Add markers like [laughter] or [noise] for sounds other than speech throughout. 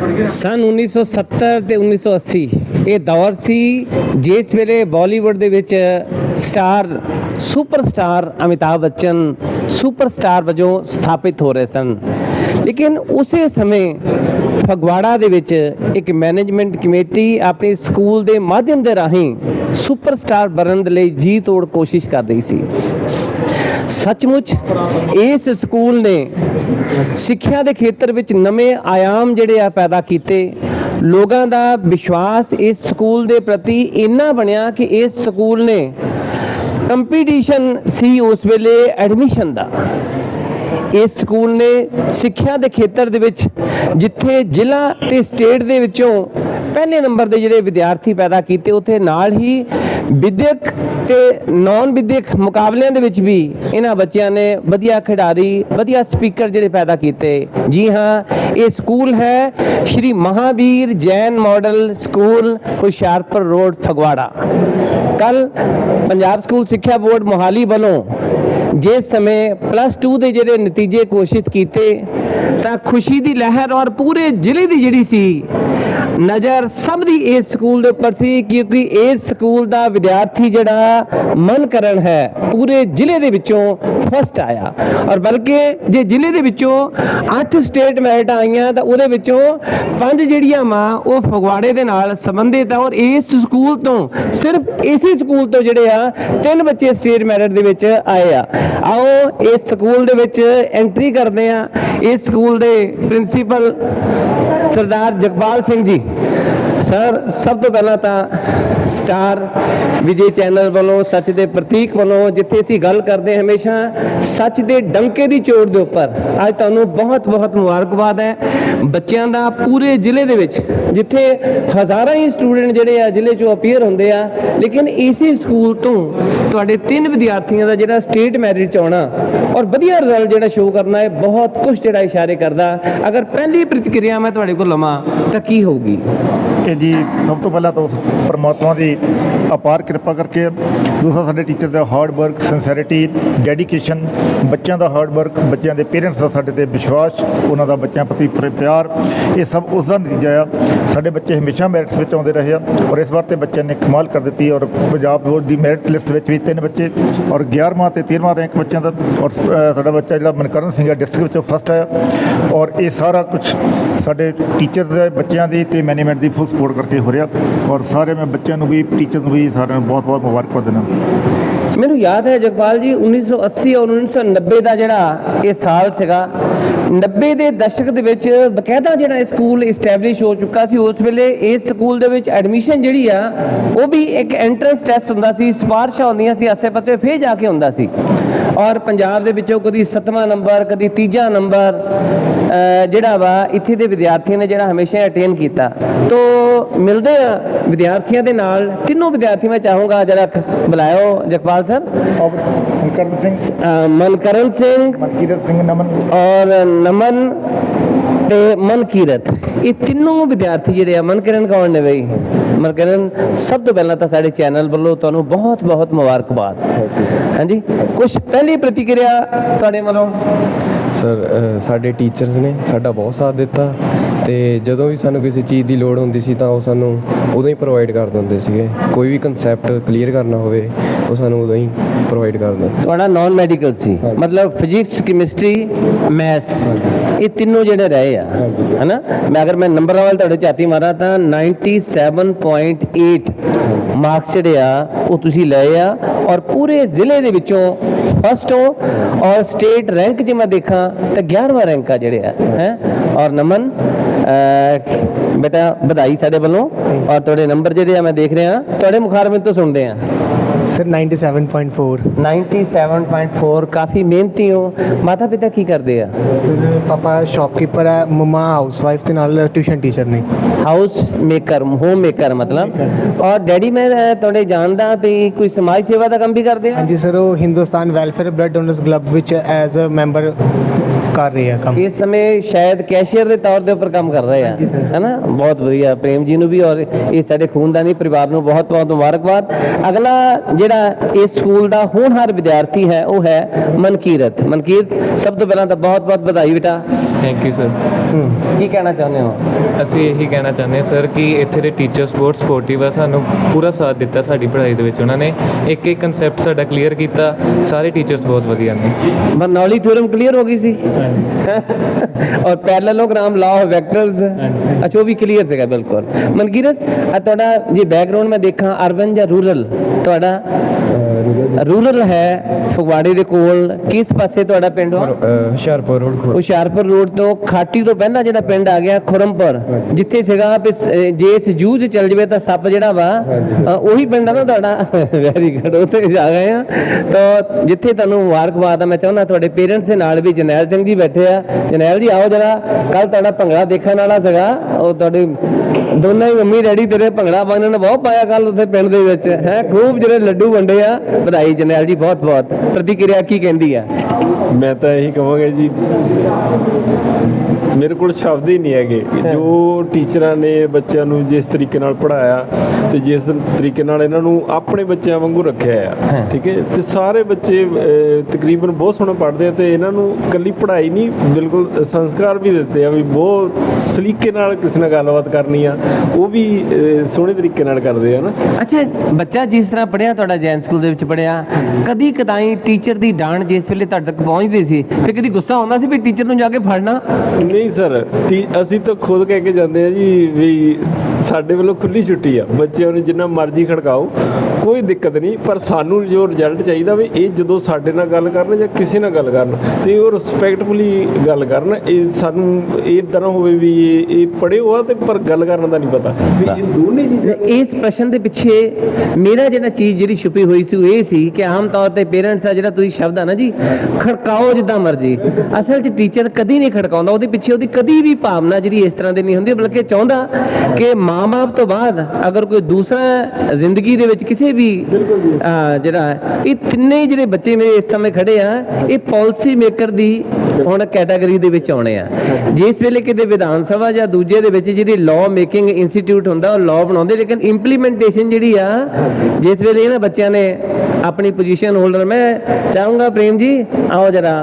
ਸਨ 1970 ਤੇ 1980 ਇਹ ਦੌਰ ਸੀ ਜਿਸ ਵੇਲੇ ਬਾਲੀਵੁੱਡ ਦੇ ਵਿੱਚ star, superstar Amitabh Bachchan superstar ਵਜੋਂ ਸਥਾਪਿਤ ਹੋ ਰਹੇ ਸਨ। ਲੇਕਿਨ ਉਸੇ ਸਮੇਂ ਫਗਵਾੜਾ ਦੇ ਵਿੱਚ ਇੱਕ ਮੈਨੇਜਮੈਂਟ ਕਮੇਟੀ ਆਪਣੇ ਸਕੂਲ ਦੇ ਮਾਧਿਅਮ ਦੇ ਰਾਹੀਂ ਸੁਪਰਸਟਾਰ ਬਣਨ ਦੇ ਲਈ ਜੀ ਤੋੜ ਕੋਸ਼ਿਸ਼ ਕਰ ਰਹੀ ਸੀ। ਸੱਚਮੁੱਚ ਇਸ ਸਕੂਲ ਨੇ ਸਿੱਖਿਆ ਦੇ ਖੇਤਰ ਵਿੱਚ ਨਵੇਂ ਆਯਾਮ ਜਿਹੜੇ ਆ ਪੈਦਾ ਕੀਤੇ। ਲੋਕਾਂ ਦਾ ਵਿਸ਼ਵਾਸ ਇਸ ਸਕੂਲ ਦੇ ਪ੍ਰਤੀ ਇੰਨਾ ਬਣਿਆ ਕਿ ਇਸ ਸਕੂਲ ਨੇ ਕੰਪੀਟੀਸ਼ਨ ਸੀ ਉਸ ਵੇਲੇ ਐਡਮਿਸ਼ਨ ਦਾ। ਇਸ ਸਕੂਲ ਨੇ ਸਿੱਖਿਆ ਦੇ ਖੇਤਰ ਦੇ ਵਿੱਚ ਜਿੱਥੇ ਜ਼ਿਲ੍ਹਾ ਤੇ ਸਟੇਟ ਦੇ ਵਿੱਚੋਂ ਪਹਿਲੇ ਨੰਬਰ ਦੇ ਜਿਹੜੇ ਵਿਦਿਆਰਥੀ ਪੈਦਾ ਕੀਤੇ, ਉੱਥੇ ਨਾਲ ਹੀ ਵਿਦਿਅਕ ਤੇ ਨਾਨ ਵਿਦਿਅਕ ਮੁਕਾਬਲਿਆਂ ਦੇ ਵਿੱਚ ਵੀ ਇਹਨਾਂ ਬੱਚਿਆਂ ਨੇ ਵਧੀਆ ਖਿਡਾਰੀ, ਵਧੀਆ ਸਪੀਕਰ ਜਿਹੜੇ ਪੈਦਾ ਕੀਤੇ। ਜੀ ਹਾਂ, ਇਹ ਸਕੂਲ ਹੈ Shri Mahavir Jain model school, Hoshiarpur road, Phagwara. ਕੱਲ ਪੰਜਾਬ ਸਕੂਲ ਸਿੱਖਿਆ ਬੋਰਡ ਮੋਹਾਲੀ ਵੱਲੋਂ ਜਿਸ ਸਮੇਂ ਪਲੱਸ 2 ਦੇ ਜਿਹੜੇ ਨਤੀਜੇ ਘੋਸ਼ਿਤ ਕੀਤੇ, ਤਾਂ ਖੁਸ਼ੀ ਦੀ ਲਹਿਰ ਔਰ ਪੂਰੇ ਜ਼ਿਲ੍ਹੇ ਦੀ ਜਿਹੜੀ ਸੀ ਨਜ਼ਰ ਸਭ ਦੀ ਇਸ ਸਕੂਲ ਦੇ ਉੱਪਰ ਸੀ, ਕਿਉਂਕਿ ਇਸ ਸਕੂਲ ਦਾ ਵਿਦਿਆਰਥੀ ਜਿਹੜਾ ਮਨ ਕਰਨ ਹੈ, ਪੂਰੇ ਜ਼ਿਲ੍ਹੇ ਦੇ ਵਿੱਚੋਂ ਫਸਟ ਆਇਆ। ਔਰ ਬਲਕਿ ਜੇ ਜ਼ਿਲ੍ਹੇ ਦੇ ਵਿੱਚੋਂ 8 ਸਟੇਟ ਮੈਰਿਟ ਆਈਆਂ, ਤਾਂ ਉਹਦੇ ਵਿੱਚੋਂ ਪੰਜ ਜਿਹੜੀਆਂ ਮਾਂ ਉਹ ਫਗਵਾੜੇ ਦੇ ਨਾਲ ਸੰਬੰਧਿਤ ਆ। ਔਰ ਇਸ ਸਕੂਲ ਤੋਂ, ਸਿਰਫ ਇਸੇ ਸਕੂਲ ਤੋਂ ਜਿਹੜੇ ਆ, ਤਿੰਨ ਬੱਚੇ ਸਟੇਟ ਮੈਰਿਟ ਦੇ ਵਿੱਚ ਆਏ ਆ। ਆਓ, ਇਸ ਸਕੂਲ ਦੇ ਵਿੱਚ ਐਂਟਰੀ ਕਰਦੇ ਆ। ਇਸ ਸਕੂਲ ਦੇ ਪ੍ਰਿੰਸੀਪਲ ਸਰਦਾਰ ਜਗਪਾਲ ਸਿੰਘ ਜੀ। ਸਰ ਸਭ ਤੋਂ ਪਹਿਲਾਂ ਤਾਂ ਸਟਾਰ ਵਿਜੇ ਚੈਨਲ ਵੱਲੋਂ, ਸੱਚ ਦੇ ਪ੍ਰਤੀਕ ਵੱਲੋਂ, ਜਿੱਥੇ ਅਸੀਂ ਗੱਲ ਕਰਦੇ ਹਾਂ ਹਮੇਸ਼ਾ, ਸੱਚ ਦੇ ਡੰਕੇ ਦੀ ਚੋਟ ਦੇ ਉੱਪਰ। ਅੱਜ ਤੁਹਾਨੂੰ ਬਹੁਤ ਬਹੁਤ ਮੁਬਾਰਕਬਾਦ ਹੈ। ਬੱਚਿਆਂ ਦਾ ਪੂਰੇ ਜ਼ਿਲ੍ਹੇ ਦੇ ਵਿੱਚ, ਜਿੱਥੇ ਹਜ਼ਾਰਾਂ ਹੀ ਸਟੂਡੈਂਟ ਜਿਹੜੇ ਆ ਜ਼ਿਲ੍ਹੇ ਚੋਂ ਅਪੀਅਰ ਹੁੰਦੇ ਆ, ਲੇਕਿਨ ਇਸੇ ਸਕੂਲ ਤੋਂ ਤੁਹਾਡੇ ਤਿੰਨ ਵਿਦਿਆਰਥੀਆਂ ਦਾ ਜਿਹੜਾ ਸਟੇਟ ਮੈਰਿਟ ਚ ਆਉਣਾ ਔਰ ਵਧੀਆ ਰਿਜ਼ਲਟ ਜਿਹੜਾ ਸ਼ੋਅ ਕਰਨਾ ਹੈ ਬਹੁਤ ਕੁਝ ਜਿਹੜਾ ਇਸ਼ਾਰੇ ਕਰਦਾ। ਅਗਰ ਪਹਿਲੀ ਪ੍ਰਤੀਕਿਰਿਆ ਮੈਂ ਤੁਹਾਡੇ ਕੋਲ ਲਵਾਂ, ਤਾਂ ਕੀ ਹੋਊਗੀ? ਜੀ, ਸਭ ਤੋਂ ਪਹਿਲਾਂ ਤਾਂ ਪਰਮਾਤਮਾ ਦੀ ਅਪਾਰ ਕਿਰਪਾ ਕਰਕੇ ਦੂਸਰਾ ਸਾਡੇ ਟੀਚਰ ਦਾ ਹਾਰਡ ਵਰਕ ਸਿੰਸੈਰਿਟੀ ਡੈਡੀਕੇਸ਼ਨ ਬੱਚਿਆਂ ਦਾ ਹਾਰਡ ਵਰਕ ਬੱਚਿਆਂ ਦੇ ਪੇਰੈਂਟਸ ਦਾ ਸਾਡੇ ਤੇ ਵਿਸ਼ਵਾਸ, ਉਹਨਾਂ ਦਾ ਬੱਚਿਆਂ ਪ੍ਰਤੀ ਪ੍ਰ- ਪਿਆਰ, ਇਹ ਸਭ ਉਸ ਦਾ ਨਤੀਜਾ ਆ। ਸਾਡੇ ਬੱਚੇ ਹਮੇਸ਼ਾ ਮੈਰਿਟਸ ਵਿੱਚ ਆਉਂਦੇ ਰਹੇ ਆ ਔਰ ਇਸ ਵਾਰ ਤੇ ਬੱਚਿਆਂ ਨੇ ਕਮਾਲ ਕਰ ਦਿੱਤੀ ਔਰ ਪੰਜਾਬ ਬੋਰਡ ਦੀ ਮੈਰਿਟ ਲਿਸਟ ਵਿੱਚ ਵੀ ਤਿੰਨ ਬੱਚੇ ਔਰ 11ਵਾਂ ਤੇ 13ਵਾਂ ਰੈਂਕ ਬੱਚਿਆਂ ਦਾ ਔਰ ਸਾਡਾ ਬੱਚਾ ਜਿਹੜਾ ਮਨਕਰਨ ਸਿੰਘ ਆ ਡਿਸਟ੍ਰਿਕਟ ਵਿੱਚੋਂ ਫਸਟ ਆਇਆ ਔਰ ਇਹ ਸਾਰਾ ਕੁਝ ਸਾਡੇ ਟੀਚਰ ਦੇ ਬੱਚਿਆਂ ਦੀ ਤੇ ਮੈਨੇਜਮੈਂਟ ਦੀ ਫੁੱਲ ਸਪੋਰਟ ਕਰਕੇ ਹੋ ਰਿਹਾ ਔਰ ਸਾਰੇ ਮੈਂ ਬੱਚਿਆਂ ਨੂੰ ਵੀ ਟੀਚਰ ਨੂੰ ਵੀ ਸਾਰਿਆਂ ਨੂੰ ਬਹੁਤ ਬਹੁਤ ਮੁਬਾਰਕਬਾਦ ਦਿੰਦਾ। ਮੈਨੂੰ ਯਾਦ ਹੈ ਜਗਪਾਲ ਜੀ 1980 ਔਰ 1990 ਦਾ ਜਿਹੜਾ ਇਹ ਸਾਲ ਸੀਗਾ 90 ਦੇ ਦਸ਼ਕ ਦੇ ਵਿੱਚ ਬਕਾਇਦਾ ਜਿਹੜਾ ਇਹ ਸਕੂਲ ਇਸਟੈਬਲਿਸ਼ ਹੋ ਚੁੱਕਾ ਸੀ, ਉਸ ਵੇਲੇ ਇਸ ਸਕੂਲ ਦੇ ਵਿੱਚ ਐਡਮਿਸ਼ਨ ਜਿਹੜੀ ਆ, ਉਹ ਵੀ ਇੱਕ ਐਂਟਰੈਂਸ ਟੈਸਟ ਹੁੰਦਾ ਸੀ, ਸਿਫਾਰਸ਼ਾਂ ਹੁੰਦੀਆਂ ਸੀ, ਆਸੇ-ਪਾਸੇ ਫੇਰ ਜਾ ਕੇ ਹੁੰਦਾ ਸੀ। ਔਰ ਪੰਜਾਬ ਦੇ ਵਿੱਚੋਂ ਕਦੀ 7ਵਾਂ ਨੰਬਰ, ਕਦੀ ਤੀਜਾ ਨੰਬਰ ਜਿਹੜਾ ਵਾ, ਇੱਥੇ ਦੇ ਵਿਦਿਆਰਥੀਆਂ ਨੇ ਜਿਹੜਾ ਹਮੇਸ਼ਾ ਅਟੇਨ ਕੀਤਾ। ਤੋ ਮਿਲਦੇ ਆ ਵਿਦਿਆਰਥੀਆਂ ਦੇ ਨਾਲ। ਤਿੰਨੋਂ ਵਿਦਿਆਰਥੀ ਮੈਂ ਚਾਹੂੰਗਾ ਜਰਾ ਬੁਲਾਇਓ ਜਗਪਾਲ ਸਰ। ਸਿੰਘ। ਮਨਕਰਨ ਸਿੰਘ। ਮਨਕੀਰਤ ਸਿੰਘ ਨਮਨ। ਔਰ ਨਮਨ ਤੇ ਮਨਕੀਰਤ। ਇਹ ਤਿੰਨੋਂ ਵਿਦਿਆਰਥੀ ਜਿਹੜੇ ਆ ਮਨਕਰਨ ਕੌਣ ਨੇ ਬਈ? ਮਨਕਰਨ ਸਭ ਤੋਂ ਪਹਿਲਾਂ ਤਾਂ ਸਾਡੇ ਚੈਨਲ ਵੱਲੋਂ ਤੁਹਾਨੂੰ ਬਹੁਤ ਬਹੁਤ ਮੁਬਾਰਕਬਾਦ ਹਾਂਜੀ? ਕੁਝ ਪਹਿਲੀ ਪ੍ਰਤੀਕਿਰਿਆ ਤੁਹਾਡੇ ਵੱਲੋਂ? ਸਰ ਸਾਡੇ ਟੀਚਰਸ ਨੇ ਸਾਡਾ ਬਹੁਤ ਸਾਥ ਦਿੱਤਾ ਤੇ ਜਦੋਂ ਵੀ ਸਾਨੂੰ ਕਿਸੇ ਚੀਜ਼ ਦੀ ਲੋੜ ਹੁੰਦੀ ਸੀ ਤਾਂ ਉਹ ਸਾਨੂੰ ਉਦੋਂ ਹੀ ਪ੍ਰੋਵਾਈਡ ਕਰ ਦਿੰਦੇ ਸੀਗੇ। ਕੋਈ ਵੀ ਕਨਸੈਪਟ ਕਲੀਅਰ ਕਰਨਾ ਹੋਵੇ ਉਹ ਸਾਨੂੰ ਉਦੋਂ ਹੀ ਪ੍ਰੋਵਾਈਡ ਕਰ ਦਿੰਦੇ। ਤੁਹਾਡਾ ਨਾਨ ਮੈਡੀਕਲ ਸੀ। ਮਤਲਬ ਫਿਜ਼ਿਕਸ ਕੈਮਿਸਟਰੀ ਮੈਥਸ ਇਹ ਤਿੰਨੋਂ ਜਿਹੜੇ ਰਹੇ ਆ। ਹੈਨਾ? ਮੈਂ ਅਗਰ ਮੈਂ ਨੰਬਰਾਂ ਵੱਲ ਤੁਹਾਡੇ ਝਾਤੀ ਮਾਰਾਂ ਤਾਂ 97.8 ਮਾਰਕਸ ਜਿਹੜੇ ਆ ਉਹ ਤੁਸੀਂ ਲਏ ਆ। ਔਰ ਪੂਰੇ ਜ਼ਿਲ੍ਹੇ ਦੇ ਵਿੱਚੋਂ ਫਸਟ ਹੋ ਔਰ ਸਟੇਟ ਰੈਂਕ ਜੇ ਮੈਂ ਦੇਖਾਂ ਤਾਂ 11ਵਾਂ ਰੈਂਕ ਆ ਜਿਹੜੇ ਆ, ਹੈ? ਔਰ ਨਮਨ ਬੇਟਾ, ਵਧਾਈ ਸਾਡੇ ਵੱਲੋਂ। ਔਰ ਤੁਹਾਡੇ ਨੰਬਰ ਜਿਹੜੇ ਆ ਮੈਂ ਦੇਖ ਰਿਹਾ, ਤੁਹਾਡੇ ਮੁਖਾਰਬਿੰ ਤੋਂ ਸੁਣਦੇ ਆ। ਸਰ 97.4 97.4 ਕਾਫੀ ਮਿਹਨਤੀ ਹੋ। ਮਾਤਾ ਪਿਤਾ ਕੀ ਕਰਦੇ ਆ? ਸਰ ਪਾਪਾ ਸ਼ਾਪਕੀਪਰ ਹੈ ਮਮਾ ਹਾਊਸਵਾਈਫ ਤੇ ਨਾਲ ਟਿਊਸ਼ਨ ਟੀਚਰ ਨੇ। ਹਾਊਸ ਮੇਕਰ ਹੋਮ ਮੇਕਰ ਮਤਲਬ। ਔਰ ਡੈਡੀ ਮੈਂ ਤੁਹਾਡੇ ਜਾਣਦਾ ਵੀ ਕੋਈ ਸਮਾਜ ਸੇਵਾ ਦਾ ਕੰਮ ਵੀ ਕਰਦੇ ਆ? ਹਾਂਜੀ ਸਰ ਉਹ Hindustan welfare blood donors club ਵਿੱਚ ਐਜ਼ ਅ ਮੈਂਬਰ ਕਰ ਰਹੇ ਆ ਕੰਮ। ਇਸ ਸਮੇਂ ਸ਼ਾਇਦ ਕੈਸ਼ੀਅਰ ਦੇ ਤੌਰ ਦੇ ਉੱਪਰ ਕੰਮ ਕਰ ਰਹੇ ਆ। ਹਾਂਜੀ। ਹੈਨਾ ਬਹੁਤ ਵਧੀਆ। ਪ੍ਰੇਮ ਜੀ ਨੂੰ ਵੀ ਔਰ ਇਹ ਸਾਡੇ ਖੂਨਦਾਨੀ ਪਰਿਵਾਰ ਨੂੰ ਬਹੁਤ ਬਹੁਤ ਮੁਬਾਰਕਬਾਦ। ਅਗਲਾ ਜਿਹੜਾ ਇਸ ਸਕੂਲ ਦਾ ਹੋਣਹਾਰ ਵਿਦਿਆਰਥੀ ਹੈ ਉਹ ਹੈ ਮਨਕੀਰਤ। ਮਨਕੀਰਤ ਸਭ ਤੋਂ ਪਹਿਲਾਂ ਤਾਂ ਬਹੁਤ ਬਹੁਤ ਵਧਾਈ ਬੇਟਾ। ਥੈਂਕ ਯੂ ਸਰ ਕੀ ਕਹਿਣਾ ਚਾਹੁੰਦੇ ਹੋ? ਅਸੀਂ ਇਹੀ ਕਹਿਣਾ ਚਾਹੁੰਦੇ ਹਾਂ ਸਰ ਕਿ ਇੱਥੇ ਦੇ ਟੀਚਰਸ ਬਹੁਤ ਸਪੋਰਟਿਵ ਆ ਸਾਨੂੰ ਪੂਰਾ ਸਾਥ ਦਿੱਤਾ ਸਾਡੀ ਪੜ੍ਹਾਈ ਦੇ ਵਿੱਚ ਉਹਨਾਂ ਨੇ। ਇੱਕ ਇੱਕ ਕਨਸੈਪਟ ਸਾਡਾ ਕਲੀਅਰ ਕੀਤਾ ਸਾਰੇ ਟੀਚਰਸ ਬਹੁਤ ਵਧੀਆ ਨੇ। ਬਰਨੌਲੀ ਥਿਉਰਮ ਕਲੀਅਰ ਹੋ ਗਈ ਸੀ। ਔਰ ਪੈਰਲਲੋਗ੍ਰਾਮ ਲਾ ਆਫ ਵੈਕਟਰਸ ਅੱਛਾ ਉਹ ਵੀ ਕਲੀਅਰ ਸੀਗਾ ਬਿਲਕੁਲ। ਮਨਕੀਰਤ ਆ ਤੁਹਾਡਾ ਜੇ ਬੈਕਗ੍ਰਾਉਂਡ ਮੈਂ ਦੇਖਾਂ ਅਰਬਨ ਜਾਂ ਰੂਰਲ ਤੁਹਾਡਾ ਰੂਰਲ ਹੈ ਫਗਵਾੜੇ ਦੇ ਕੋਲ। ਕਿਸ ਪਾਸੇ ਤੁਹਾਡਾ ਪਿੰਡ ਅ, ਹੁਸ਼ਿਆਰਪੁਰ ਰੋਡ ਹੁਸ਼ਿਆਰਪੁਰ ਰੋਡ ਤੋਂ ਖਾਟੀ ਤੋਂ ਪਹਿਲਾਂ ਜਿਹੜਾ ਪਿੰਡ ਆ ਗਿਆ ਖੁਰਮਪੁਰ ਜਿੱਥੇ ਸੀਗਾ ਜੇ ਇਸ 'ਚ ਚੱਲ ਜਵੇ ਤਾਂ ਸੱਪ ਜਿਹੜਾ ਵਾ ਉਹੀ ਪਿੰਡ ਆ ਨਾ ਤੁਹਾਡਾ? [laughs] ਵੈਰੀ ਗੁੱਡ ਉੱਥੇ ਜਾ ਗਏ ਆ। ਤਾਂ ਜਿੱਥੇ ਤੁਹਾਨੂੰ ਮੁਬਾਰਕਬਾਦ ਆ ਮੈਂ ਚਾਹੁੰਦਾ ਤੁਹਾਡੇ ਪੇਰੈਂਟਸ ਦੇ ਨਾਲ ਵੀ ਜਰਨੈਲ ਸਿੰਘ ਜੀ ਬੈਠੇ ਆ। ਜਰਨੈਲ ਜੀ ਆਓ ਜਰਾ ਕੱਲ ਤੁਹਾਡਾ ਭੰਗੜਾ ਦੇਖਣ ਵਾਲਾ ਸੀਗਾ ਉਹ ਤੁਹਾਡੇ ਦੋਨਾਂ ਹੀ ਮੰਮੀ ਡੈਡੀ ਤੇਰੇ ਭੰਗੜਾ ਪਾਉਣ ਨੇ, ਬਹੁਤ ਪਾਇਆ ਕੱਲ ਉੱਥੇ ਪਿੰਡ ਦੇ ਵਿੱਚ। ਹੈ, ਖੂਬ ਜਿਹੜੇ ਲੱਡੂ ਵੰਡੇ ਆ, ਵਧਾਈ ਜਨੈਲ ਜੀ, ਬਹੁਤ ਬਹੁਤ। ਪ੍ਰਤੀਕਿਰਿਆ ਕੀ ਕਹਿੰਦੀ ਆ? ਮੈਂ ਤਾਂ ਇਹੀ ਕਹਾਂਗਾ ਜੀ ਮੇਰੇ ਕੋਲ ਸ਼ਬਦ ਹੀ ਨਹੀਂ ਹੈਗੇ ਕਿ ਜੋ ਟੀਚਰਾਂ ਨੇ ਬੱਚਿਆਂ ਨੂੰ ਜਿਸ ਤਰੀਕੇ ਨਾਲ ਪੜਾਇਆ ਤੇ ਜਿਸ ਤਰੀਕੇ ਨਾਲ ਇਹਨਾਂ ਨੂੰ ਆਪਣੇ ਬੱਚਿਆਂ ਵਾਂਗੂ ਰੱਖਿਆ ਆ ਠੀਕ ਹੈ? ਤੇ ਸਾਰੇ ਬੱਚੇ ਤਕਰੀਬਨ ਬਹੁਤ ਸੋਹਣਾ ਪੜ੍ਹਦੇ ਆ ਤੇ ਇਹਨਾਂ ਨੂੰ ਕੱਲੀ ਪੜ੍ਹਾਈ ਨਹੀਂ ਬਿਲਕੁਲ ਸੰਸਕਾਰ ਵੀ ਦਿੱਤੇ ਆ ਵੀ ਬਹੁਤ ਸਲੀਕੇ ਨਾਲ ਕਿਸੇ ਨਾਲ ਗੱਲਬਾਤ ਕਰਨੀ ਆ ਉਹ ਵੀ ਸੋਹਣੇ ਤਰੀਕੇ ਨਾਲ ਕਰਦੇ ਆ ਨਾ। ਅੱਛਾ ਬੱਚਾ ਜਿਸ ਤਰ੍ਹਾਂ ਪੜਿਆ ਤੁਹਾਡਾ ਜੈਨ ਸਕੂਲ ਦੇ ਵਿੱਚ ਪੜਿਆ ਕਦੀ ਕਦਾਈ ਟੀਚਰ ਦੀ ਡਾਂਟ ਜਿਸ ਵੇਲੇ ਤੁਹਾਡੇ ਤੱਕ ਪਹੁੰਚਦੀ ਸੀ ਫਿਰ ਕਦੀ ਗੁੱਸਾ ਆਉਂਦਾ ਸੀ ਵੀ ਟੀਚਰ ਨੂੰ ਜਾ ਕੇ ਫੜਨਾ? ਨਹੀਂ ਸਰ ਅਸੀਂ ਤਾਂ ਖੁਦ ਕਹਿ ਕੇ ਜਾਂਦੇ ਆ ਜੀ ਵੀ ਸਾਡੇ ਵੱਲੋਂ ਖੁੱਲੀ ਛੁੱਟੀ ਆ। ਬੱਚਿਆਂ ਨੂੰ ਜਿੰਨਾ ਮਰਜ਼ੀ ਖੜਕਾਓ, ਕੋਈ ਦਿੱਕਤ ਨਹੀਂ, ਪਰ ਸਾਨੂੰ ਜੋ ਰਿਜ਼ਲਟ ਚਾਹੀਦਾ ਵੀ ਇਹ ਜਦੋਂ ਸਾਡੇ ਨਾਲ ਗੱਲ ਕਰਨ ਜਾਂ ਕਿਸੇ ਨਾਲ ਗੱਲ ਕਰਨ, ਤੇ ਉਹ ਰਿਸਪੈਕਟਫੁਲੀ ਗੱਲ ਕਰਨ, ਇਹ ਸਾਨੂੰ ਇਹ ਤਰ੍ਹਾਂ ਹੋਵੇ ਵੀ ਇਹ ਇਹ ਪੜ੍ਹੇ ਹੋਆ ਤੇ ਪਰ ਗੱਲ ਕਰਨ ਦਾ ਨਹੀਂ ਪਤਾ। ਵੀ ਇਹ ਦੋਨੇ ਚੀਜ਼ਾਂ ਇਸ ਪ੍ਰਸ਼ਨ ਦੇ ਪਿੱਛੇ ਮੇਰਾ ਜਿਹੜਾ ਚੀਜ਼ ਜਿਹੜੀ ਛੁਪੀ ਹੋਈ ਸੀ, ਉਹ ਇਹ ਸੀ ਕਿ ਆਮ ਤੌਰ ਤੇ ਪੇਰੈਂਟਸ ਆ ਜਿਹੜਾ ਤੁਸੀਂ ਸ਼ਬਦ ਆ ਨਾ ਜੀ, ਖੜਕਾਓ ਜਿੱਦਾਂ ਮਰਜ਼ੀ। ਅਸਲ 'ਚ ਟੀਚਰ ਕਦੀ ਨਹੀਂ ਖੜਕਾਉਂਦਾ, ਉਹਦੇ ਪਿੱਛੇ ਉਹਦੀ ਕਦੀ ਵੀ ਭਾਵਨਾ ਜਿਹੜੀ ਇਸ ਤਰ੍ਹਾਂ ਦੀ ਨਹੀਂ ਹੁੰਦੀ ਬਲਕਿ ਚਾਹੁੰਦਾ ਕਿ ਮਾਂ-ਬਾਪ ਤੋਂ ਬਾਅਦ ਅਗਰ ਕੋਈ ਦੂਸਰਾ ਜ਼ਿੰਦਗੀ ਦੇ ਵਿੱਚ ਕਿਸੇ ਵੀ ਜਿਹੜਾ ਇਹ ਤਿੰਨੇ ਜਿਹੜੇ ਬੱਚੇ ਮੇਰੇ ਇਸ ਸਮੇਂ ਖੜੇ ਆ ਇਹ ਪਾਲਿਸੀ ਮੇਕਰ ਦੀ ਹੁਣ ਕੈਟਾਗਰੀ ਦੇ ਵਿੱਚ ਆਉਣੇ ਆ। ਜਿਸ ਵੇਲੇ ਕਿਤੇ ਵਿਧਾਨ ਸਭਾ ਜਾਂ ਦੂਜੇ ਦੇ ਵਿੱਚ ਜਿਹੜੀ ਲਾਅ ਮੇਕਿੰਗ ਇੰਸਟੀਚਿਊਟ ਹੁੰਦਾ ਉਹ ਲਾਅ ਬਣਾਉਂਦੇ ਲੇਕਿਨ ਇੰਪਲੀਮੈਂਟੇਸ਼ਨ ਜਿਹੜੀ ਆ ਜਿਸ ਵੇਲੇ ਇਹਨਾਂ ਬੱਚਿਆਂ ਨੇ ਆਪਣੀ ਪੋਜੀਸ਼ਨ ਹੋਲਡਰ ਮੈਂ ਚਾਹੂੰਗਾ ਪ੍ਰੇਮ ਜੀ ਆਓ ਜਰਾ।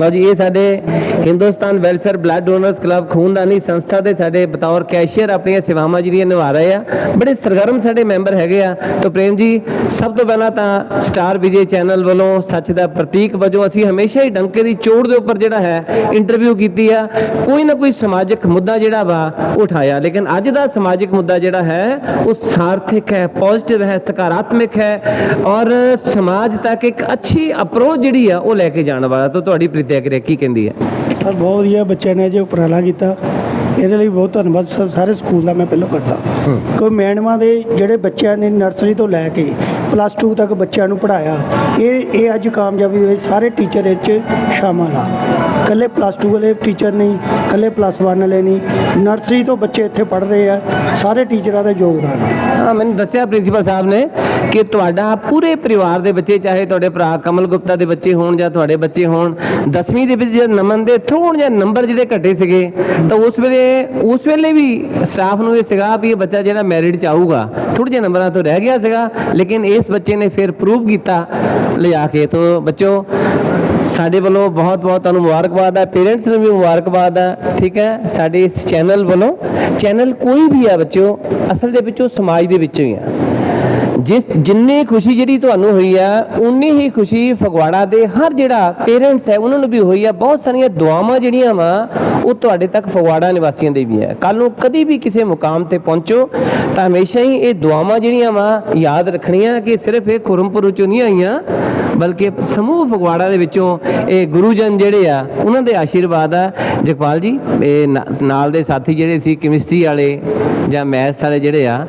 ਲਓ ਜੀ, ਇਹ ਸਾਡੇ Hindustan welfare blood donors club ਖੂਨਦਾਨੀ ਸੰਸਥਾ ਦੇ ਸਾਡੇ ਬਤੌਰ ਕੈਸ਼ੀਅਰ ਆਪਣੀਆਂ ਸੇਵਾਵਾਂ ਜਿਹੜੀਆਂ ਨਿਭਾ ਰਹੇ ਆ। ਬੜੇ ਸਰਗਰਮ ਸਾਡੇ ਮੈਂਬਰ ਹੈਗੇ ਆ। ਤਾਂ ਪ੍ਰੇਮ ਜੀ, ਸਭ ਤੋਂ ਪਹਿਲਾਂ ਤਾਂ ਸਟਾਰ ਵਿਜੇ ਚੈਨਲ ਵੱਲੋਂ ਸੱਚ ਦਾ ਪ੍ਰਤੀਕ ਵਜੋਂ ਅਸੀਂ ਹਮੇਸ਼ਾ ਹੀ ਡੰਕੇ ਦੀ ਚੋੜ ਦੇ ਉੱਪਰ ਜਿਹੜਾ ਹੈ ਇੰਟਰਵਿਊ ਕੀਤੀ ਆ। ਕੋਈ ਨਾ ਕੋਈ ਸਮਾਜਿਕ ਮੁੱਦਾ ਜਿਹੜਾ ਵਾ, ਉਠਾਇਆ। ਲੇਕਿਨ ਅੱਜ ਦਾ ਸਮਾਜਿਕ ਮੁੱਦਾ ਜਿਹੜਾ ਹੈ, ਉਹ ਸਾਰਥਿਕ ਹੈ ਪੋਜ਼ਿਟਿਵ ਹੈ, ਸਕਾਰਾਤਮਕ ਹੈ। ਔਰ ਸਮਾਜ ਤੱਕ ਇੱਕ ਅੱਛੀ ਅਪਰੋਚ ਜਿਹੜੀ ਆ, ਉਹ ਲੈ ਕੇ ਜਾਣ ਵਾਲਾ। ਤਾਂ ਤੁਹਾਡੀ ਪ੍ਰਤੀਕਿਰਿਆ ਕੀ ਕਹਿੰਦੀ ਹੈ? ਸਰ ਬਹੁਤ ਵਧੀਆ ਬੱਚਿਆਂ ਨੇ ਜੇ ਉਪਰਾਲਾ ਕੀਤਾ। ਇਹਦੇ ਲਈ ਬਹੁਤ ਧੰਨਵਾਦ ਸਰ ਸਾਰੇ ਸਕੂਲ ਦਾ ਮੈਂ ਪਹਿਲਾਂ ਕਰਦਾ। ਕੋਈ ਮੈਡਮਾਂ ਦੇ ਜਿਹੜੇ ਬੱਚਿਆਂ ਨੇ ਨਰਸਰੀ ਤੋਂ ਲੈ ਕੇ ਪਲੱਸ 2 ਤੱਕ ਬੱਚਿਆਂ ਨੂੰ ਪੜਾਇਆ ਇਹ ਇਹ ਅੱਜ ਕਾਮਯਾਬੀ ਦੇ ਵਿੱਚ ਸਾਰੇ ਟੀਚਰ ਇਹ 'ਚ ਸ਼ਾਮਲ ਆ। ਕੱਲੇ ਪਲੱਸ 2 ਵਾਲੇ ਟੀਚਰ ਨਹੀਂ ਕੱਲੇ ਪਲੱਸ 1 ਵਾਲੇ ਨਹੀਂ ਨਰਸਰੀ ਤੋਂ ਬੱਚੇ ਇੱਥੇ ਪੜ ਰਹੇ ਆ, ਸਾਰੇ ਟੀਚਰਾਂ ਦਾ ਯੋਗਦਾਨ ਆ। ਹਾਂ, ਮੈਨੂੰ ਦੱਸਿਆ ਪ੍ਰਿੰਸੀਪਲ ਸਾਹਿਬ ਨੇ ਕਿ ਤੁਹਾਡਾ ਪੂਰੇ ਪਰਿਵਾਰ ਦੇ ਬੱਚੇ, ਚਾਹੇ ਤੁਹਾਡੇ ਭਰਾ ਕਮਲ ਗੁਪਤਾ ਦੇ ਬੱਚੇ ਹੋਣ ਜਾਂ ਤੁਹਾਡੇ ਬੱਚੇ ਹੋਣ 10ਵੀਂ ਦੇ ਵਿੱਚ ਜੇ ਨਮਨ ਦੇ ਥੋੜ੍ਹੇ ਜਿਹੇ ਨੰਬਰ ਜਿਹੜੇ ਘਟੇ ਸੀਗੇ, ਤਾਂ ਉਸ ਵੇਲੇ ਉਸ ਵੇਲੇ ਵੀ ਸਟਾਫ ਨੂੰ ਇਹ ਸੀਗਾ ਵੀ ਇਹ ਬੱਚਾ ਜਿਹੜਾ ਮੈਰਿਟ ਚ ਆਊਗਾ, ਥੋੜ੍ਹੇ ਜਿਹੇ ਨੰਬਰਾਂ ਤੋਂ ਰਹਿ ਗਿਆ ਸੀਗਾ, ਲੇਕਿਨ ਇਸ ਬੱਚੇ ਨੇ ਫਿਰ ਪ੍ਰੂਵ ਕੀਤਾ ਲਿਜਾ ਕੇ। ਤੋਂ ਬੱਚੋ, ਸਾਡੇ ਵੱਲੋਂ ਬਹੁਤ ਬਹੁਤ ਤੁਹਾਨੂੰ ਮੁਬਾਰਕ ਮੁਬਾਰਕਬਾਦ ਹੈ ਪੇਰੈਂਟਸ ਨੂੰ ਵੀ ਮੁਬਾਰਕਬਾਦ ਹੈ, ਠੀਕ ਹੈ? ਸਾਡੇ ਇਸ ਚੈਨਲ ਵੱਲੋਂ ਚੈਨਲ ਕੋਈ ਵੀ ਆ ਬੱਚਿਓ, ਅਸਲ ਦੇ ਵਿੱਚੋਂ ਸਮਾਜ ਦੇ ਵਿੱਚੋਂ ਹੀ ਆ। ਜਿਸ ਜਿੰਨੀ ਖੁਸ਼ੀ ਜਿਹੜੀ ਤੁਹਾਨੂੰ ਹੋਈ ਆ, ਉਨੀ ਹੀ ਖੁਸ਼ੀ ਫਗਵਾੜਾ ਦੇ ਹਰ ਜਿਹੜਾ ਪੇਰੈਂਟਸ ਹੈ, ਉਹਨਾਂ ਨੂੰ ਵੀ ਹੋਈ ਆ। ਬਹੁਤ ਸਾਰੀਆਂ ਦੁਆਵਾਂ ਜਿਹੜੀਆਂ ਵਾ, ਉਹ ਤੁਹਾਡੇ ਤੱਕ ਫਗਵਾੜਾ ਨਿਵਾਸੀਆਂ ਦੇ ਵੀ ਹੈ ਕੱਲ ਨੂੰ ਕਦੀ ਵੀ ਕਿਸੇ ਮੁਕਾਮ ਤੇ ਪਹੁੰਚੋ, ਤਾਂ ਹਮੇਸ਼ਾ ਹੀ ਇਹ ਦੁਆਵਾਂ ਜਿਹੜੀਆਂ ਵਾ, ਯਾਦ ਰੱਖਣੀਆਂ ਕਿ ਸਿਰਫ ਇਹ ਖੁਰਮਪੁਰ ਚੋਂ ਨਹੀਂ ਆਈਆਂ, ਬਲਕਿ ਸਮੂਹ ਫਗਵਾੜਾ ਦੇ ਵਿੱਚੋਂ ਇਹ ਗੁਰੂਜਨ ਜਿਹੜੇ ਆ, ਉਹਨਾਂ ਦੇ ਆਸ਼ੀਰਵਾਦ ਆ। ਜਗਪਾਲ ਜੀ, ਇਹ ਨਾਲ ਦੇ ਸਾਥੀ ਜਿਹੜੇ ਸੀ, ਕੈਮਿਸਟਰੀ ਵਾਲੇ ਜਾਂ ਮੈਥ ਵਾਲੇ ਜਿਹੜੇ ਆ,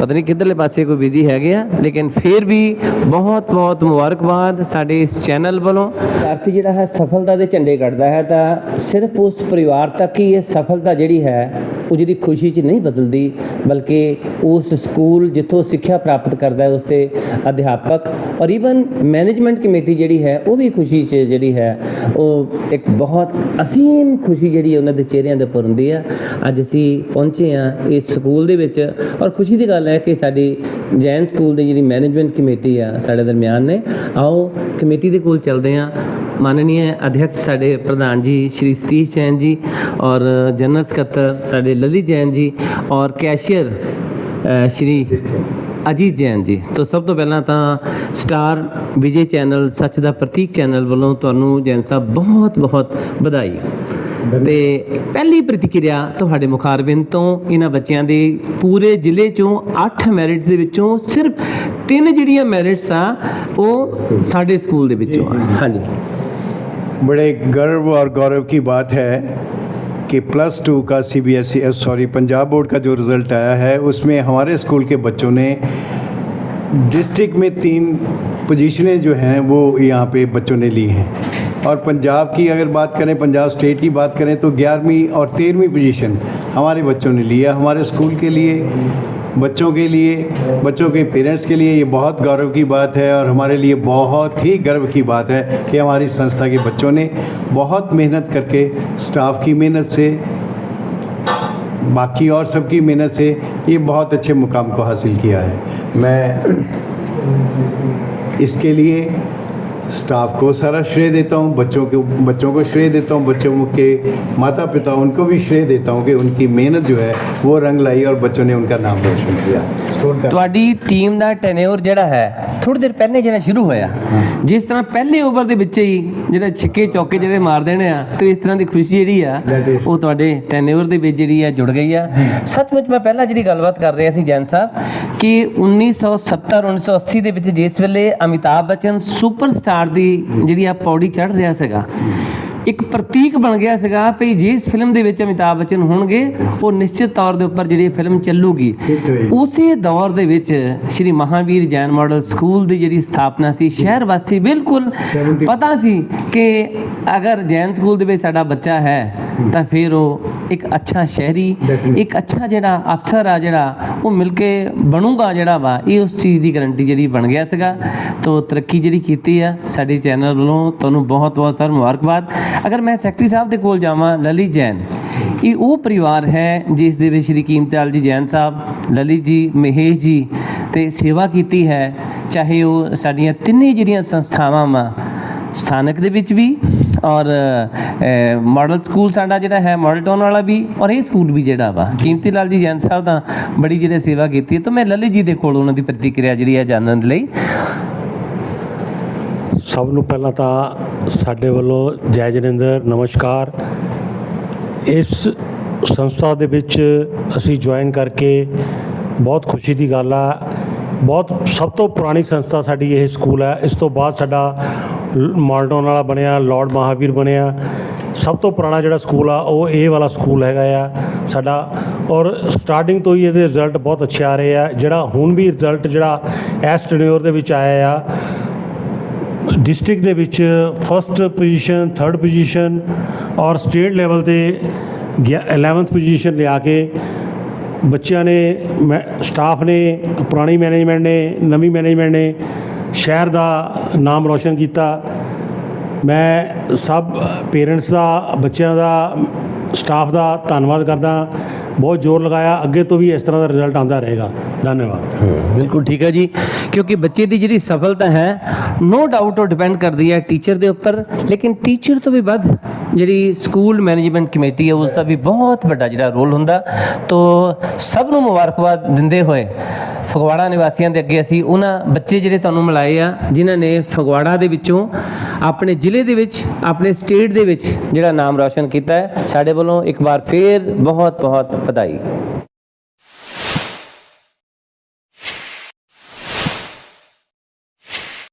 ਪਤਾ ਨਹੀਂ ਕਿੱਧਰਲੇ ਪਾਸੇ ਕੋਈ ਬਿਜ਼ੀ ਹੈਗੇ ਆ, ਲੇਕਿਨ ਫਿਰ ਵੀ ਬਹੁਤ ਬਹੁਤ ਮੁਬਾਰਕਬਾਦ ਸਾਡੇ ਇਸ ਚੈਨਲ ਵੱਲੋਂ। ਵਿਦਿਆਰਥੀ ਜਿਹੜਾ ਹੈ, ਸਫਲਤਾ ਦੇ ਝੰਡੇ ਕੱਢਦਾ ਹੈ, ਤਾਂ ਸਿਰਫ ਉਸ ਪਰਿਵਾਰ ਤੱਕ ਹੀ ਇਹ ਸਫਲਤਾ ਜਿਹੜੀ ਹੈ, ਉਹ ਜਿਹੜੀ ਖੁਸ਼ੀ 'ਚ ਨਹੀਂ ਬਦਲਦੀ, ਬਲਕਿ ਉਸ ਸਕੂਲ ਜਿੱਥੋਂ ਸਿੱਖਿਆ ਪ੍ਰਾਪਤ ਕਰਦਾ ਹੈ, ਉਸ ਦੇ ਅਧਿਆਪਕ ਔਰ ਈਵਨ ਮੈਨੇਜਮੈਂਟ ਕਮੇਟੀ ਜਿਹੜੀ ਹੈ, ਉਹ ਵੀ ਖੁਸ਼ੀ 'ਚ ਜਿਹੜੀ ਹੈ, ਉਹ ਇੱਕ ਬਹੁਤ ਅਸੀਮ ਖੁਸ਼ੀ ਜਿਹੜੀ ਉਹਨਾਂ ਦੇ ਚਿਹਰਿਆਂ ਦੇ ਉੱਪਰ ਹੁੰਦੀ ਆ। ਅੱਜ ਅਸੀਂ ਪਹੁੰਚੇ ਆ ਇਸ ਸਕੂਲ ਦੇ ਵਿੱਚ ਔਰ ਖੁਸ਼ੀ ਦੀ ਗੱਲ ਹੈ ਕਿ ਸਾਡੀ ਜੈਨ ਸਕੂਲ ਦੀ ਜਿਹੜੀ ਮੈਨੇਜਮੈਂਟ ਕਮੇਟੀ ਆ ਸਾਡੇ ਦਰਮਿਆਨ ਨੇ, ਆਓ ਕਮੇਟੀ ਦੇ ਕੋਲ ਚੱਲਦੇ ਆ ਮਾਨनीय ਅਧਿਆਕਸ਼ ਸਾਡੇ ਪ੍ਰਧਾਨ ਜੀ ਸ਼੍ਰੀ ਸਤੀਸ਼ ਜੈਨ ਜੀ ਔਰ ਜਨਰਲ ਸਕੱਤਰ ਸਾਡੇ ਲਲਿਤ ਜੈਨ ਜੀ ਔਰ ਕੈਸ਼ੀਅਰ ਸ਼੍ਰੀ ਅਜੀਤ ਜੈਨ ਜੀ। ਤੋਂ ਸਭ ਤੋਂ ਪਹਿਲਾਂ ਤਾਂ ਸਟਾਰ ਵਿਜੇ ਚੈਨਲ, ਸੱਚ ਦਾ ਪ੍ਰਤੀਕ ਚੈਨਲ ਵੱਲੋਂ ਤੁਹਾਨੂੰ ਜੈਨ ਸਾਹਿਬ ਬਹੁਤ ਬਹੁਤ ਵਧਾਈ। ਤੇ ਪਹਿਲੀ ਪ੍ਰਤੀਕਿਰਿਆ ਤੁਹਾਡੇ ਮੁਖਾਰਬਿੰਦ ਤੋਂ ਇਹਨਾਂ ਬੱਚਿਆਂ ਦੇ ਪੂਰੇ ਜ਼ਿਲ੍ਹੇ ਚੋਂ 8 ਮੈਰਿਟਸ ਦੇ ਵਿੱਚੋਂ ਸਿਰਫ ਤਿੰਨ ਜਿਹੜੀਆਂ ਮੈਰਿਟਸ ਆ ਉਹ ਸਾਡੇ ਸਕੂਲ ਦੇ ਵਿੱਚੋਂ ਆ ਹਾਂਜੀ बड़े गर्व और गौरव की बात है कि प्लस टू का C B S E sorry Punjab board का जो रिज़ल्ट आया है उसमें हमारे स्कूल के बच्चों ने डिस्ट्रिक्ट में तीन पोजीशनें जो हैं वो यहाँ पे बच्चों ने ली हैं और पंजाब की अगर बात करें, पंजाब स्टेट की बात करें तो ग्यारहवीं और तेरहवीं पोजीशन हमारे बच्चों ने लिया। हमारे स्कूल के लिए, बच्चों के लिए, बच्चों के पेरेंट्स के लिए ये बहुत गौरव की बात है और हमारे लिए बहुत ही गर्व की बात है कि हमारी संस्था के बच्चों ने बहुत मेहनत करके स्टाफ की मेहनत से, बाकी और सबकी मेहनत से ये बहुत अच्छे मुकाम को हासिल किया है। मैं इसके लिए स्टाफ को सारा श्रेय देता हूँ बच्चों के बच्चों को श्रेय देता हूँ बच्चों के माता पिता उनको भी श्रेय देता हूँ कि उनकी मेहनत जो है वो रंग लाई और बच्चों ने उनका नाम रोशन किया स्कूल का ਤੁਹਾਡੀ ਟੀਮ ਦਾ ਟੈਨਿਓਰ ਜਿਹੜਾ ਹੈ ਥੋੜੀ ਦੇਰ ਪਹਿਲੇ ਜਿਹੜਾ ਸ਼ੁਰੂ ਹੋਇਆ ਜਿਸ ਤਰ੍ਹਾਂ ਪਹਿਲੇ ਓਵਰ ਦੇ ਵਿੱਚ ਹੀ ਜਿਹੜਾ ਛਿੱਕੇ ਚੌਕੇ ਜਿਹੜੇ ਮਾਰ ਦੇਣੇ ਆ ਤੇ ਇਸ ਤਰ੍ਹਾਂ ਦੀ ਖੁਸ਼ੀ ਜਿਹੜੀ ਆ ਉਹ ਤੁਹਾਡੇ ਟੈਨਿਓਰ ਦੇ ਵਿੱਚ ਜਿਹੜੀ ਆ ਜੁੜ ਗਈ ਆ। ਸੱਚਮੁੱਚ ਮੈਂ ਪਹਿਲਾਂ ਜਿਹੜੀ ਗੱਲਬਾਤ ਕਰ ਰਿਹਾ ਸੀ ਜੈਨ ਸਾਹਿਬ ਕਿ 1970 1980 ਦੇ ਵਿੱਚ ਜਿਸ ਵੇਲੇ ਅਮਿਤਾਭ ਬੱਚਨ ਸੁਪਰਸਟਾਰ ਦੀ ਜਿਹੜੀ ਆ ਪੌੜੀ ਚੜ੍ਹ ਰਿਹਾ ਸੀਗਾ ਇੱਕ ਪ੍ਰਤੀਕ ਬਣ ਗਿਆ ਸੀਗਾ ਵੀ ਜਿਸ ਫਿਲਮ ਦੇ ਵਿੱਚ ਅਮਿਤਾਭ ਬੱਚਨ ਹੋਣਗੇ ਉਹ ਨਿਸ਼ਚਿਤ ਤੌਰ ਦੇ ਉੱਪਰ ਜਿਹੜੀ ਫਿਲਮ ਚੱਲੂਗੀ। ਉਸੇ ਦੌਰ ਦੇ ਵਿੱਚ ਸ਼੍ਰੀ ਮਹਾਵੀਰ ਜੈਨ ਮਾਡਲ ਸਕੂਲ ਦੀ ਜਿਹੜੀ ਸਥਾਪਨਾ ਸੀ ਸ਼ਹਿਰ ਵਾਸੀ ਬਿਲਕੁਲ ਪਤਾ ਸੀ ਕਿ ਅਗਰ ਜੈਨ ਸਕੂਲ ਦੇ ਵਿੱਚ ਸਾਡਾ ਬੱਚਾ ਹੈ ਤਾਂ ਫਿਰ ਉਹ ਇੱਕ ਅੱਛਾ ਸ਼ਹਿਰੀ. ਇੱਕ ਅੱਛਾ ਜਿਹੜਾ ਅਫਸਰ ਆ ਜਿਹੜਾ ਉਹ ਮਿਲ ਕੇ ਬਣੂਗਾ ਜਿਹੜਾ ਵਾ ਇਹ ਉਸ ਚੀਜ਼ ਦੀ ਗਾਰੰਟੀ ਜਿਹੜੀ ਬਣ ਗਿਆ ਸੀਗਾ। ਤੋਂ ਤਰੱਕੀ ਜਿਹੜੀ ਕੀਤੀ ਆ ਸਾਡੇ ਚੈਨਲ ਵੱਲੋਂ ਤੁਹਾਨੂੰ ਬਹੁਤ ਬਹੁਤ ਸਾਰ ਮੁਬਾਰਕਬਾਦ। ਅਗਰ ਮੈਂ ਸੈਕਟਰੀ ਸਾਹਿਬ ਦੇ ਕੋਲ ਜਾਵਾਂ ਲਲਿਤ ਜੈਨ। ਇਹ ਉਹ ਪਰਿਵਾਰ ਹੈ ਜਿਸ ਦੇ ਵਿੱਚ ਸ਼੍ਰੀ ਕੀਮਤਲਾਲ ਜੀ ਜੈਨ ਸਾਹਿਬ ਲਲਿਤ ਜੀ ਮਹੇਸ਼ ਜੀ ਤੇ ਸੇਵਾ ਕੀਤੀ ਹੈ। ਚਾਹੇ ਉਹ ਸਾਡੀਆਂ ਤਿੰਨੇ ਜਿਹੜੀਆਂ ਸੰਸਥਾਵਾਂ ਵਾ ਸਥਾਨਕ ਦੇ ਵਿੱਚ ਵੀ ਔਰ ਮਾਡਲ ਸਕੂਲ ਸਾਡਾ ਜਿਹੜਾ ਹੈ ਮਾਡਲ ਟਾਊਨ ਵਾਲਾ ਵੀ, ਔਰ ਇਹ ਸਕੂਲ ਵੀ ਜਿਹੜਾ ਵਾ, ਕੀਮਤੀ ਲਾਲ ਜੀ ਜੈਨ ਸਾਹਿਬ ਦਾ ਬੜੀ ਜਿਹੜੇ ਸੇਵਾ ਕੀਤੀ ਹੈ, ਤਾਂ ਮੈਂ ਲਲਿਤ ਜੀ ਦੇ ਕੋਲ ਉਹਨਾਂ ਦੀ ਪ੍ਰਤੀਕਿਰਿਆ ਜਿਹੜੀ ਹੈ ਜਾਣਨ ਲਈ। ਸਭ ਨੂੰ ਪਹਿਲਾਂ ਤਾਂ ਸਾਡੇ ਵੱਲੋਂ ਜੈ ਜਨਿੰਦਰ, ਨਮਸਕਾਰ। ਇਸ ਸੰਸਥਾ ਦੇ ਵਿੱਚ ਅਸੀਂ ਜੁਆਇਨ ਕਰਕੇ ਬਹੁਤ ਖੁਸ਼ੀ ਦੀ ਗੱਲ ਆ। ਬਹੁਤ, ਸਭ ਤੋਂ ਪੁਰਾਣੀ ਸੰਸਥਾ ਸਾਡੀ ਇਹ ਸਕੂਲ ਹੈ। ਇਸ ਤੋਂ ਬਾਅਦ ਸਾਡਾ ਲ- ਵਾਲਾ ਬਣਿਆ, ਲਾਰਡ ਮਹਾਵੀਰ ਬਣਿਆ। ਸਭ ਤੋਂ ਪੁਰਾਣਾ ਜਿਹੜਾ ਸਕੂਲ ਆ, ਉਹ ਇਹ ਵਾਲਾ ਸਕੂਲ ਹੈਗਾ ਆ ਸਾਡਾ। ਔਰ ਸਟਾਰਟਿੰਗ ਤੋਂ ਹੀ ਇਹਦੇ ਰਿਜ਼ਲਟ ਬਹੁਤ ਅੱਛੇ ਆ ਰਹੇ ਆ। ਜਿਹੜਾ ਹੁਣ ਵੀ ਰਿਜ਼ਲਟ ਜਿਹੜਾ ਐਸ ਟੈਨਿਓਰ ਦੇ ਵਿੱਚ ਆਇਆ ਆ ਡਿਸਟ੍ਰਿਕਟ ਦੇ ਵਿੱਚ ਫਸਟ ਪੋਜੀਸ਼ਨ ਥਰਡ ਪੋਜੀਸ਼ਨ ਔਰ ਸਟੇਟ ਲੈਵਲ ਤੇ 11th ਪੋਜੀਸ਼ਨ ਲਿਆ ਕੇ ਬੱਚਿਆਂ ਨੇ ਸਟਾਫ ਨੇ, ਪੁਰਾਣੀ ਮੈਨੇਜਮੈਂਟ ਨੇ, ਨਵੀਂ ਮੈਨੇਜਮੈਂਟ ਨੇ ਸ਼ਹਿਰ ਦਾ ਨਾਮ ਰੌਸ਼ਨ ਕੀਤਾ। ਮੈਂ ਸਭ ਪੇਰੈਂਟਸ ਦਾ, ਬੱਚਿਆਂ ਦਾ, ਸਟਾਫ ਦਾ ਧੰਨਵਾਦ ਕਰਦਾ। ਬਹੁਤ ਜ਼ੋਰ ਲਗਾਇਆ। ਅੱਗੇ ਤੋਂ ਵੀ ਇਸ ਤਰ੍ਹਾਂ ਦਾ ਰਿਜ਼ਲਟ ਆਉਂਦਾ ਰਹੇਗਾ। ਧੰਨਵਾਦ। ਬਿਲਕੁਲ ਠੀਕ ਹੈ ਜੀ। ਕਿਉਂਕਿ ਬੱਚੇ ਦੀ ਜਿਹੜੀ ਸਫਲਤਾ ਹੈ ਨੋ ਡਾਊਟ ਉਹ ਡਿਪੈਂਡ ਕਰਦੀ ਹੈ ਟੀਚਰ ਦੇ ਉੱਪਰ। ਲੇਕਿਨ ਟੀਚਰ ਤੋਂ ਵੀ ਵੱਧ ਜਿਹੜੀ ਸਕੂਲ ਮੈਨੇਜਮੈਂਟ ਕਮੇਟੀ ਹੈ, ਉਸ ਦਾ ਵੀ ਬਹੁਤ ਵੱਡਾ ਜਿਹੜਾ ਰੋਲ ਹੁੰਦਾ। ਤੋਂ ਸਭ ਨੂੰ ਮੁਬਾਰਕਬਾਦ ਦਿੰਦੇ ਹੋਏ ਫਗਵਾੜਾ ਨਿਵਾਸੀਆਂ ਦੇ ਅੱਗੇ ਅਸੀਂ ਉਹਨਾਂ ਬੱਚੇ ਜਿਹੜੇ ਤੁਹਾਨੂੰ ਮਿਲਾਏ ਆ, ਜਿਨ੍ਹਾਂ ਨੇ ਫਗਵਾੜਾ ਦੇ ਵਿੱਚੋਂ ਆਪਣੇ ਜ਼ਿਲ੍ਹੇ ਦੇ ਵਿੱਚ, ਆਪਣੇ ਸਟੇਟ ਦੇ ਵਿੱਚ ਜਿਹੜਾ ਨਾਮ ਰੌਸ਼ਨ ਕੀਤਾ ਹੈ, ਸਾਡੇ ਵੱਲੋਂ ਇੱਕ ਵਾਰ ਫੇਰ ਬਹੁਤ ਬਹੁਤ ਵਧਾਈ।